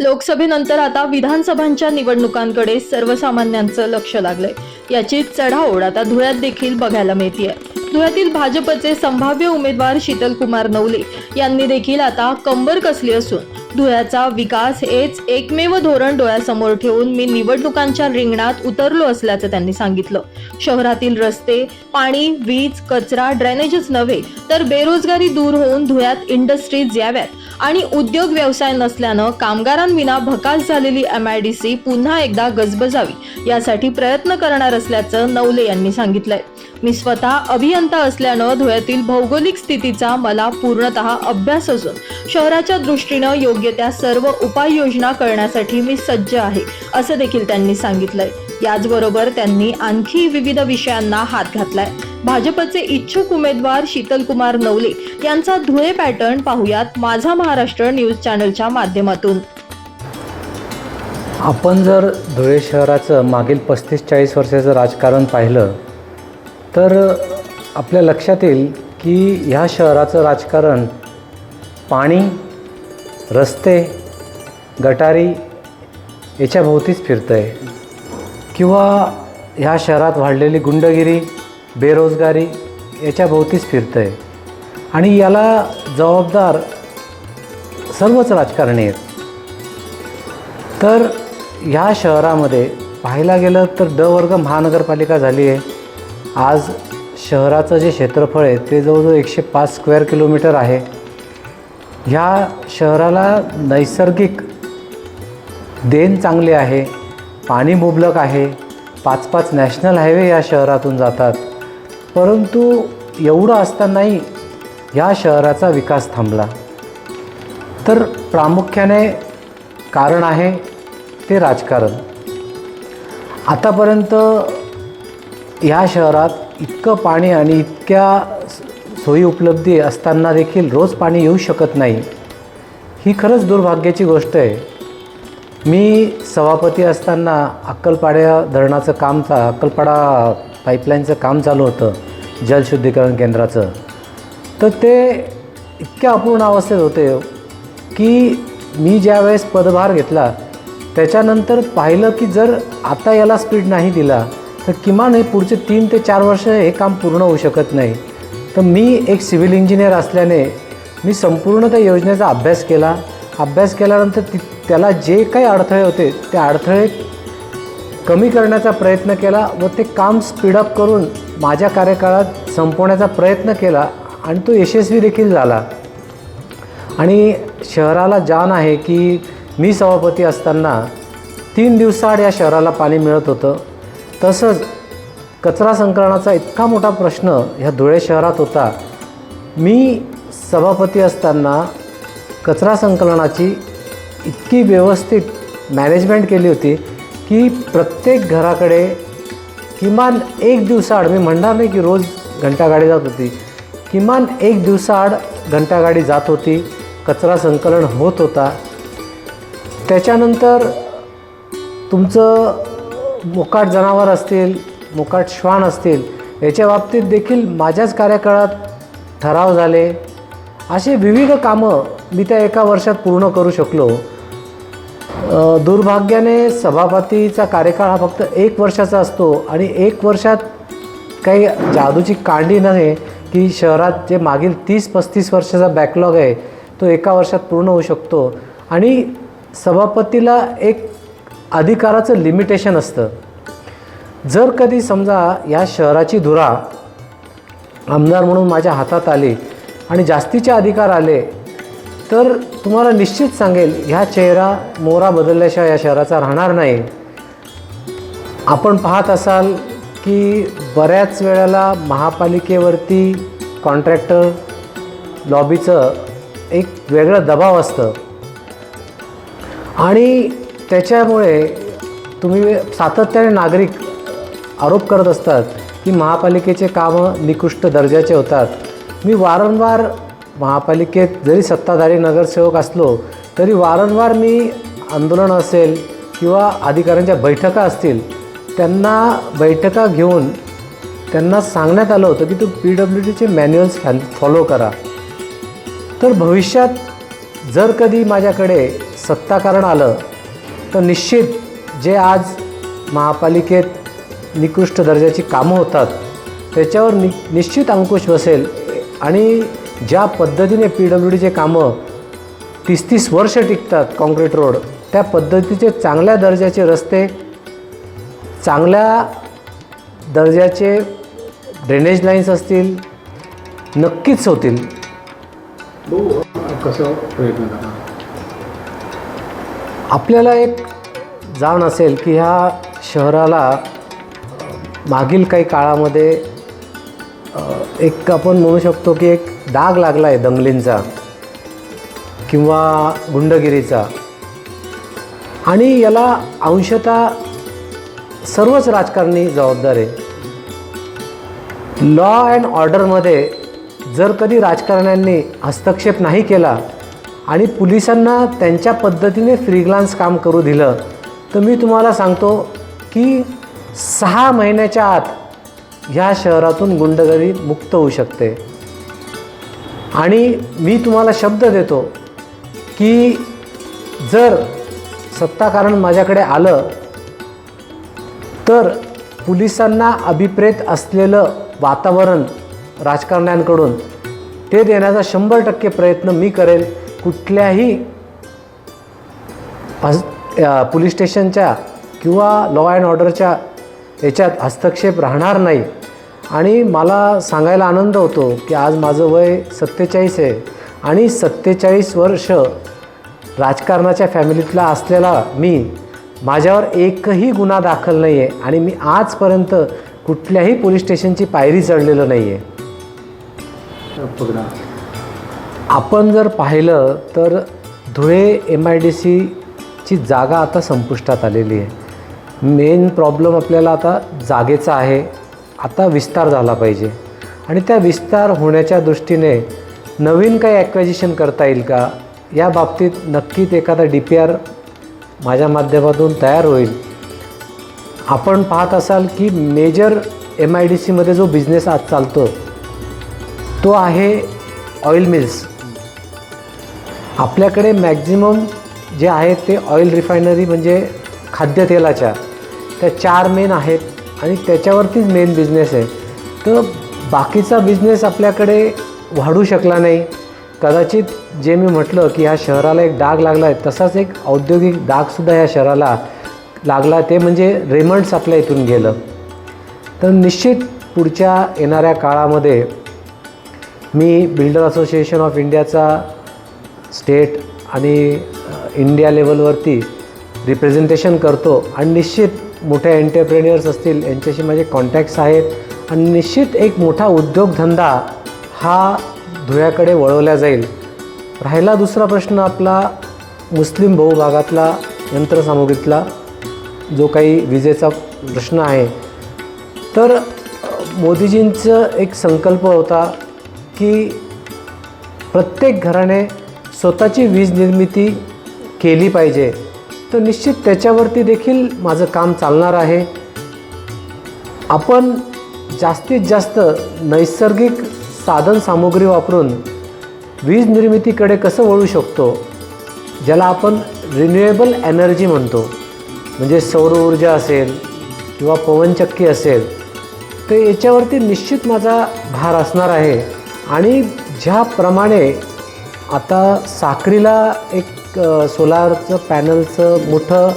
लोकसभेनंतर आता विधानसभांच्या निवडणुकांकडे सर्वसामान्यांचं लक्ष लागलंय. याची चढाओढ आता धुळ्यात देखील बघायला मिळतीये. धुळ्यातील भाजपचे संभाव्य उमेदवार शीतलकुमार नवले यांनी देखील आता कंबर कसली असून धुळ्याचा विकास हेच एकमेव धोरण डोळ्यासमोर ठेवून मी निवडणुकांच्या रिंगणात उतरलो असल्याचं त्यांनी सांगितलं. शहरातील रस्ते पाणी वीज कचरा ड्रेनेजच नव्हे तर बेरोजगारी दूर होऊन धुळ्यात इंडस्ट्रीज याव्यात आणि उद्योग व्यवसाय नसल्यानं कामगारांविना भकास झालेली एम आय डी सी पुन्हा एकदा गजबजावी यासाठी प्रयत्न करणार असल्याचं नवले यांनी सांगितलंय. मी स्वतः अभियंता असल्यानं धुळ्यातील भौगोलिक स्थितीचा मला पूर्णतः अभ्यास असून शहराच्या दृष्टीनं योग्य त्या सर्व उपाययोजना करण्यासाठी मी सज्ज आहे असं देखील त्यांनी सांगितलंय. याचबरोबर त्यांनी आणखी विविध विषयांना हात घातलाय. भाजपचे इच्छुक उमेदवार शीतलकुमार नवले यांचा धुळे पॅटर्न पाहुयात माझा महाराष्ट्र न्यूज चॅनलच्या माध्यमातून. आपण जर धुळे शहराचं मागील पस्तीस चाळीस वर्षाचं राजकारण पाहिलं तर आपल्या लक्षात येईल की ह्या शहराचं राजकारण पाणी रस्ते गटारी याच्याभोवतीच फिरतं आहे किंवा ह्या शहरात वाढलेली गुंडगिरी बेरोजगारी याच्याभोवतीच फिरतं आहे आणि याला जबाबदार सर्वच राजकारणी आहेत. तर ह्या शहरामध्ये पाहायला गेलं तर ड वर्ग महानगरपालिका झाली आहे. आज शहराचं जे क्षेत्रफळ आहे ते जवळजवळ एकशे पाच स्क्वेअर किलोमीटर आहे. ह्या शहराला नैसर्गिक देण चांगली आहे पाणी मुबलक आहे पाच पाच नॅशनल हायवे या शहरातून जातात. परंतु एवढं असतानाही या शहराचा विकास थांबला. तर प्रामुख्याने कारण आहे ते राजकारण. आतापर्यंत ह्या शहरात इतकं पाणी आणि इतक्या सोयी उपलब्धी असताना देखील रोज पाणी येऊ शकत नाही. ही खरंच दुर्भाग्याची गोष्ट आहे. मी सभापती असताना अक्कलपाड्या धरणाचं काम चा अक्कलपाडा पाईपलाईनचं काम चालू होतं जलशुद्धीकरण केंद्राचं. तर ते इतक्या अपूर्ण अवस्थेत होते की मी ज्यावेळेस पदभार घेतला त्याच्यानंतर पाहिलं की जर आता याला स्पीड नाही दिला तर किमान हे पुढचे तीन ते चार वर्ष हे काम पूर्ण होऊ शकत नाही. तर मी एक सिव्हिल इंजिनियर असल्याने मी संपूर्ण त्या योजनेचा अभ्यास केला. अभ्यास केल्यानंतर ति त्याला जे काही अडथळे होते ते अडथळे कमी करण्याचा प्रयत्न केला व ते काम स्पीडअप करून माझ्या कार्यकाळात संपवण्याचा प्रयत्न केला आणि तो यशस्वी देखील झाला. आणि शहराला जाण आहे की मी सभापती असताना तीन दिवसाआड या शहराला पाणी मिळत होतं. तसंच कचरा संकलनाचा इतका मोठा प्रश्न ह्या धुळे शहरात होता. मी सभापती असताना कचरा संकलनाची इतकी व्यवस्थित मॅनेजमेंट केली होती की प्रत्येक घराकडे किमान एक दिवसाआड मी म्हणणार नाही की रोज घंटागाडी जात होती किमान एक दिवसाआड घंटागाडी जात होती कचरा संकलन होत होता. त्याच्यानंतर तुमचं मोकाट जनावर असतील मोकाट श्वान असतील याच्या बाबतीत देखील माझ्याच कार्यकाळात ठराव झाले. असे विविध कामं मी त्या एका वर्षात पूर्ण करू शकलो. दुर्भाग्याने सभापतीचा कार्यकाळ हा फक्त एक वर्षाचा असतो आणि एक वर्षात काही जादूची कांडी नाही की शहरात जे मागील तीस पस्तीस वर्षाचा बॅकलॉग आहे तो एका वर्षात पूर्ण होऊ शकतो. आणि सभापतीला एक अधिकाराचं लिमिटेशन असतं. जर कधी समजा या शहराची धुरा आमदार म्हणून माझ्या हातात आली आणि जास्तीचे अधिकार आले तर तुम्हाला निश्चित सांगेल ह्या चेहरा मोहरा बदलल्याशिवाय या शहराचा राहणार नाही. आपण पाहत असाल की बऱ्याच वेळेला महापालिकेवरती कॉन्ट्रॅक्टर लॉबीचं एक वेगळं दबाव असतं. आणि त्याच्यामुळे तुम्ही सातत्याने नागरिक आरोप करत असतात की महापालिकेचे कामं निकृष्ट दर्जाचे होतात. मी वारंवार महापालिकेत जरी सत्ताधारी नगरसेवक असलो तरी वारंवार मी आंदोलन असेल किंवा अधिकाऱ्यांच्या बैठका असतील त्यांना बैठका घेऊन त्यांना सांगण्यात आलं होतं की तू पी डब्ल्यू डीचे मॅन्युअल्स फॅन फॉलो करा. तर भविष्यात जर कधी माझ्याकडे सत्ताकारण आलं तर निश्चित जे आज महापालिकेत निकृष्ट दर्जाची कामं होतात. त्याच्यावर नि निश्चित अंकुश बसेल आणि ज्या पद्धतीने पी डब्ल्यू डीचे कामं तीस तीस वर्ष टिकतात कॉन्क्रीट रोड त्या पद्धतीचे चांगल्या दर्जाचे रस्ते चांगल्या दर्जाचे ड्रेनेज लाईन्स असतील नक्कीच होतील. कसं प्रयत्न आपल्याला एक जाण असेल की ह्या शहराला मागील काही काळामध्ये एक आपण म्हणू शकतो की एक डाग लागला आहे दंगलींचा किंवा गुंडगिरीचा. आणि याला अंशतः सर्वच राजकारणी जबाबदार आहे. लॉ अँड ऑर्डरमध्ये जर कधी राजकारण्यांनी हस्तक्षेप नाही केला आणि पोलिसांना त्यांच्या पद्धतीने फ्रीग्लान्स काम करू दिलं तर मी तुम्हाला सांगतो की सहा महिन्याच्या आत ह्या शहरातून गुंडगरी मुक्त होऊ शकते. आणि मी तुम्हाला शब्द देतो की जर सत्ताकारण माझ्याकडे आलं तर पोलिसांना अभिप्रेत असलेलं वातावरण राजकारण्यांकडून ते देण्याचा शंभर टक्के प्रयत्न मी करेल. कुठल्याही पोलीस स्टेशनच्या किंवा लॉ अँड ऑर्डरच्या याच्यात हस्तक्षेप राहणार नाही. आणि मला सांगायला आनंद होतो की आज माझं वय सत्तेचाळीस आहे. आणि सत्तेचाळीस वर्ष राजकारणाच्या फॅमिलीतला असलेला मी माझ्यावर एकही गुन्हा दाखल नाही आहे आणि मी आजपर्यंत कुठल्याही पोलीस स्टेशनची पायरी चढलेलं नाही आहे आपण जर पाहिलं तर धुळे एम आय डी सीची जागा आता संपुष्टात आलेली आहे. मेन प्रॉब्लेम आपल्याला आता जागेचा आहे. आता विस्तार झाला पाहिजे. आणि त्या विस्तार होण्याच्या दृष्टीने नवीन काही ॲक्वेजिशन करता येईल का? या बाबतीत नक्कीच एखादा डी पी आर माझ्या माध्यमातून तयार होईल. आपण पाहत असाल की मेजर एम आय डी सीमध्ये जो बिझनेस आज चालतो तो आहे ऑइल मिल्स आपल्याकडे मॅक्झिमम जे आहे ते ऑइल रिफायनरी म्हणजे खाद्यतेलाच्या. त्या चार मेन आहेत आणि त्याच्यावरतीच मेन बिझनेस आहे. तर बाकीचा बिझनेस आपल्याकडे वाढू शकला नाही. कदाचित जे मी म्हटलं की ह्या शहराला एक डाग लागला आहे तसाच एक औद्योगिक डागसुद्धा ह्या शहराला लागला ते म्हणजे रेमंड्स आपल्या इथून गेलं. तर निश्चित पुढच्या येणाऱ्या काळामध्ये मी बिल्डर असोसिएशन ऑफ इंडियाचा स्टेट आणि इंडिया लेवलवरती रिप्रेझेंटेशन करतो. आणि निश्चित मोठ्या एंटरप्रेन्युअर्स असतील यांच्याशी माझे कॉन्टॅक्ट्स आहेत. आणि निश्चित एक मोठा उद्योगधंदा हा धुळ्याकडे वळवला जाईल. राहिला दुसरा प्रश्न आपला मुस्लिम बहुभागातला यंत्रसामुग्रीतला जो काही विजेचा प्रश्न आहे. तर मोदीजींचं एक संकल्प होता की प्रत्येक घराने स्वतःची वीज निर्मिती केली पाहिजे. तर निश्चित त्याच्यावरती देखील माझं काम चालणार आहे. आपण जास्तीत जास्त नैसर्गिक साधनसामुग्री वापरून वीज निर्मितीकडे कसं वळू शकतो ज्याला आपण रिन्युएबल एनर्जी म्हणतो म्हणजे सौर ऊर्जा असेल किंवा पवनचक्की असेल तर याच्यावरती निश्चित माझा भार असणार आहे. आणि ज्याप्रमाणे आता साखरीला एक क सोलारचं पॅनलचं मोठं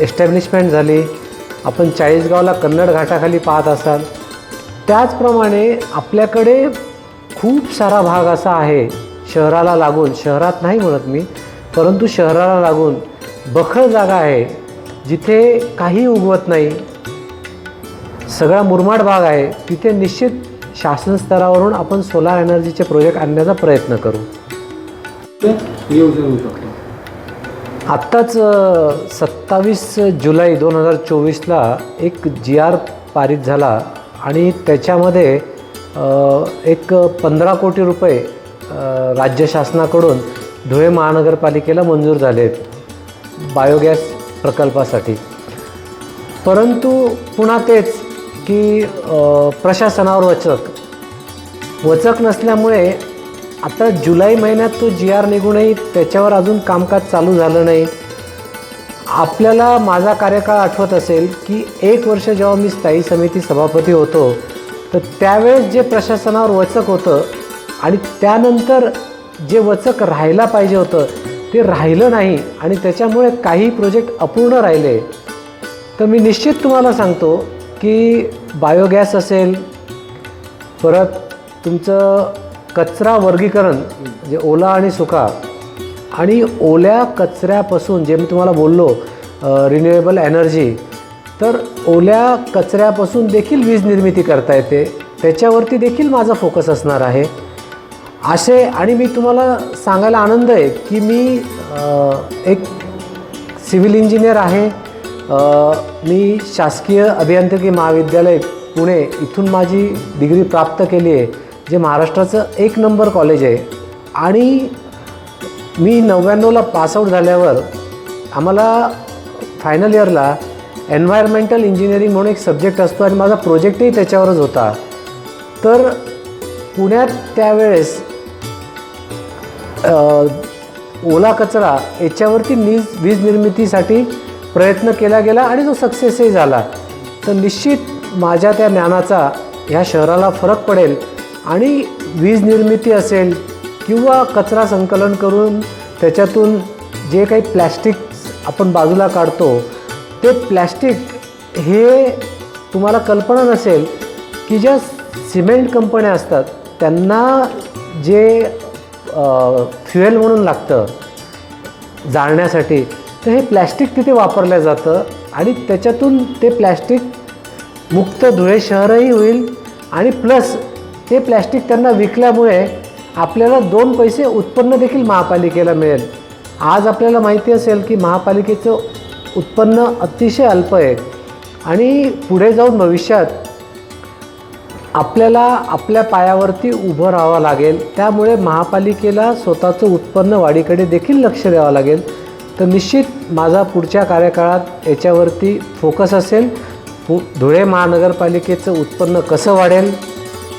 एस्टॅब्लिशमेंट झाली. आपण चाळीसगावला कन्नड घाटाखाली पाहत असाल. त्याचप्रमाणे आपल्याकडे खूप सारा भाग असा आहे शहराला लागून. शहरात नाही म्हणत मी परंतु शहराला लागून बखळ जागा आहे जिथे काही उगवत नाही. सगळा मुरमाड भाग आहे. तिथे निश्चित शासन स्तरावरून आपण सोलार एनर्जीचे प्रोजेक्ट आणण्याचा प्रयत्न करू. नियोजन होऊ शकतो. आत्ताच सत्तावीस जुलै दोन हजार चोवीसला एक जी आर पारित झाला आणि त्याच्यामध्ये एक पंधरा कोटी रुपये राज्य शासनाकडून धुळे महानगरपालिकेला मंजूर झाले आहेत बायोगॅस प्रकल्पासाठी. परंतु पुन्हा तेच की प्रशासनावर वचक. वचक नसल्यामुळे आता जुलै महिन्यात तो जी आर निघूनही त्याच्यावर अजून कामकाज चालू झालं नाही. आपल्याला माझा कार्यकाळ आठवत असेल की एक वर्ष जेव्हा मी स्थायी समिती सभापती होतो तर त्यावेळेस जे प्रशासनावर वचक होतं आणि त्यानंतर जे वचक राहायला पाहिजे होतं ते राहिलं नाही आणि त्याच्यामुळे काही प्रोजेक्ट अपूर्ण राहिले. तर मी निश्चित तुम्हाला सांगतो की बायोगॅस असेल परत तुमचं कचरा वर्गीकरण म्हणजे ओला आणि सुका आणि ओल्या कचऱ्यापासून जे मी तुम्हाला बोललो रिन्युएबल एनर्जी तर ओल्या कचऱ्यापासून देखील वीज निर्मिती करता येते. त्याच्यावरती देखील माझा फोकस असणार आहे. असे आणि मी तुम्हाला सांगायला आनंद आहे की मी एक सिव्हिल इंजिनियर आहे. मी शासकीय अभियांत्रिकी महाविद्यालय पुणे इथून माझी डिग्री प्राप्त केली आहे. जे महाराष्ट्राचं एक नंबर कॉलेज आहे. आणि मी नव्याण्णवला पासआउट झाल्यावर आम्हाला फायनल इयरला एन्व्हायरमेंटल इंजिनिअरिंग म्हणून एक सब्जेक्ट असतो आणि माझा प्रोजेक्टही त्याच्यावरच होता. तर पुण्यात त्यावेळेस ओला कचरा याच्यावरती वीज वीज निर्मितीसाठी प्रयत्न केला गेला आणि तो सक्सेसही झाला. तर निश्चित माझ्या त्या ज्ञानाचा ह्या शहराला फरक पडेल. आणि वीज निर्मिती असेल किंवा कचरा संकलन करून त्याच्यातून जे काही प्लॅस्टिक आपण बाजूला काढतो ते प्लॅस्टिक हे तुम्हाला कल्पना नसेल की ज्या सिमेंट कंपन्या असतात त्यांना जे फ्युएल म्हणून लागतं जाळण्यासाठी तर हे प्लॅस्टिक तिथे वापरलं जातं आणि त्याच्यातून ते प्लॅस्टिक मुक्त धुळे शहरही होईल आणि प्लस ते प्लॅस्टिक त्यांना विकल्यामुळे आपल्याला दोन पैसे उत्पन्न देखील महापालिकेला मिळेल. आज आपल्याला माहिती असेल की महापालिकेचं उत्पन्न अतिशय अल्प आहे. आणि पुढे जाऊन भविष्यात आपल्याला आपल्या पायावरती उभं राहावं लागेल. त्यामुळे महापालिकेला स्वतःचं उत्पन्न वाढीकडे देखील लक्ष द्यावं लागेल. तर निश्चित माझा पुढच्या कार्यकाळात याच्यावरती फोकस असेल. पु धुळे महानगरपालिकेचं उत्पन्न कसं वाढेल?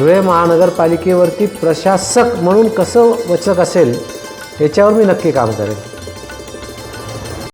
धुळे महानगरपालिकेवरती प्रशासक म्हणून कसं वचक असेल याच्यावर मी नक्की काम करेन.